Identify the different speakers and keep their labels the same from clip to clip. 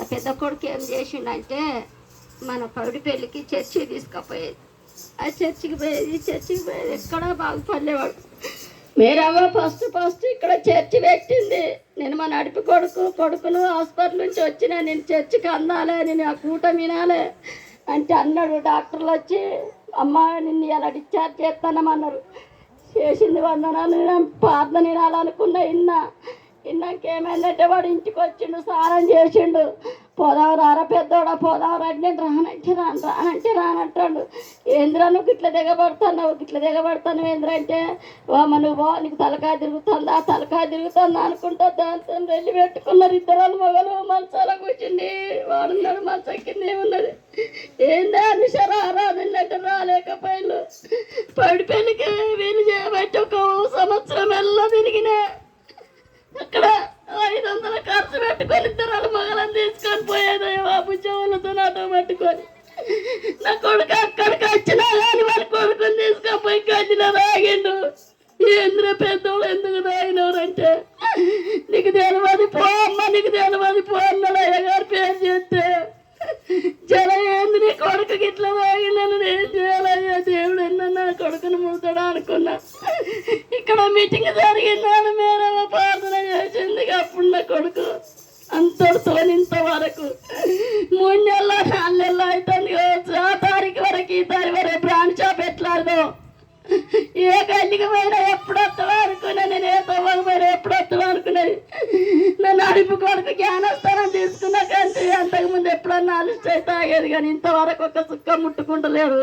Speaker 1: ఆ పెద్ద కొడుకు ఏం చేసిండంటే మన పౌడి పెళ్ళికి చర్చి తీసుకుపోయేది. ఆ చర్చికి పోయేది చర్చికి పోయేది ఎక్కడ బాగుపడలేవాడు. మీరవ్వ ఫస్ట్ ఫస్ట్ ఇక్కడ చర్చి పెట్టింది. నేను మా నడిపి కొడుకు కొడుకును హాస్పిటల్ నుంచి వచ్చిన నేను చర్చికి అందాలే నేను ఆ కూట వినాలే అంటే అన్నాడు. డాక్టర్లు వచ్చి అమ్మ నిన్ను ఇలా డిశ్చార్జ్ చేస్తానమన్నారు చేసింది వందనాలు నేను ప్రార్థన వినాలనుకున్నా ఇన్నా. ఇన్నాక ఏమైందంటే వాడు ఇంటికి వచ్చిండు స్నానం చేసిండు. పోదాం రారా పెద్దోడా పోదాం రండి రానంటే రాను రానంటే రానంటాడు. ఏంద్రా నువ్వు ఇట్లా దిగబడుతున్నావు ఇట్లా దిగబడుతున్నావు ఏంద్రా అంటే? వామ నువ్వు నీకు తలకాయ తిరుగుతుందా? తలకాయ తిరుగుతుందా అనుకుంటా దాంతో వెళ్ళి పెట్టుకున్నారు ఇద్దరు మొగలు మంచాల కూర్చుండి వాడున్నాడు మంచం కింద ఉన్నది ఏందా అనుషర ఆరాధనట్టు రాలేకపోయిన పడిపోయినకే పెళ్ళికి వీలు చేయబట్టి ఒక సంవత్సరం వెళ్ళ తిరిగినా. నా కొడుకు అక్కడికి వచ్చినా కానీ వాళ్ళ కొడుకుని తీసుకపోయి పోయి గదిలో తాగిండు ఏంద్ర పెద్దోళ్ళు ఎందుకు రాగినవరంటే నీకు తెలియదు పో అమ్మ నీకు తెలియదు పో అన్నాడు అయ్యగారు పేరు చెప్తే. జల ఏంది నీ కొడుకుకి ఇట్లా తాగిందని నేను చేయాలయ్యా దేవుడు ఎన్న నా కొడుకుని ముడతాడా అనుకున్నా. ఇక్కడ మీటింగ్ జరిగిందని మేరమ్మ ఏ పోయినా ఎప్పుడు వస్తావా అనుకున్నా నేను ఏ తవ్వకు పోయినా ఎప్పుడు వస్తావా అనుకున్నది నన్ను అడుపు కొడుకు జ్ఞానస్థానం తీసుకున్నా కానీ అంతకుముందు ఎప్పుడన్నా అలిస్ట్ అయితే తాగేది కానీ ఇంతవరకు ఒక సుక్క ముట్టుకుంటలేడు.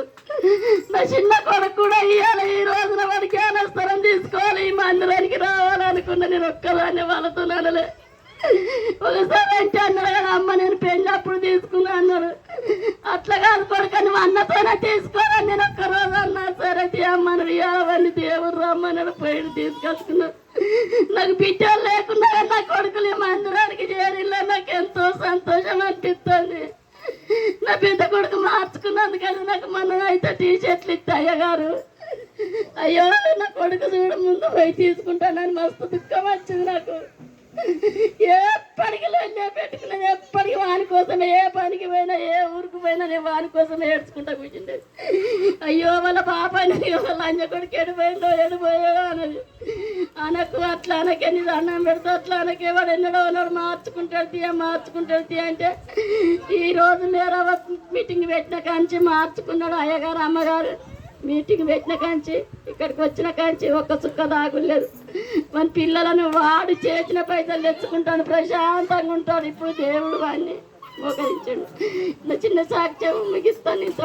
Speaker 1: నా చిన్న కొడుకు కూడా ఇవ్వాలి ఈ రోజున వాడు జ్ఞానస్థానం తీసుకోవాలి ఈ మందిరానికి రావాలనుకున్నా నేను ఒక్కదాన్ని వాళ్ళతో నడలే. ఒకసారి అంటే అన్నారు కదా అమ్మ నేను పెళ్ళి అప్పుడు తీసుకున్నా అన్నారు అట్లా కాదు కొడుకు నువ్వు అన్నతోనే తీసుకోరా నేను ఒక్కరోజు రోజు అన్నా సరే దేవుడు రమ్మని పోయి తీసుకొచ్చుకున్నారు నాకు పిచ్చోళ్ళు లేకుండా నా కొడుకులు మందిరానికి చేరిలో నాకు ఎంతో సంతోషం అనిపిస్తుంది. నా పెద్ద కొడుకు మార్చుకున్నందుకని నాకు మనం అయితే టీ షర్ట్లు ఇస్తే అయ్యగారు. అయ్యో నా కొడుకు చూడ ముందు పోయి తీసుకుంటానని మస్తు దుఃఖం వచ్చింది నాకు. ఎప్పటికి లొల్లే పెట్టుకున్నాను ఎప్పటికి వాని కోసమే ఏ పనికి పోయినా ఏ ఊరికి నేను వాని కోసం ఏడ్చుకుంటా కూర్చుండేది అయ్యో వాళ్ళ పాప అనేది వాళ్ళ అంజ కొడుకు ఎడిపోయిందో ఎడిపోయో అన్నది. అనకు అట్లా అనకే నీ అన్నం పెడతా అట్లా అనకే వాడు ఎన్నడో ఉన్నాడు మార్చుకుంటాడు తీయ మార్చుకుంటాడు తీయ అంటే ఈ రోజు మేరా మీటింగ్ పెట్టిన కాంచి మార్చుకున్నాడు అయ్యగారు అమ్మగారు. మీటింగ్ పెట్టిన కాంచి ఇక్కడికి వచ్చిన కాంచి ఒక్క చుక్క దాగులేదు. మన పిల్లలను వాడు చేసిన పైసలు తెచ్చుకుంటాను ప్రశాంతంగా ఉంటాడు. ఇప్పుడు దేవుడు వాడిని మోకరించాడు నా చిన్న సాక్ష్యం ముగిస్తాను ఇంత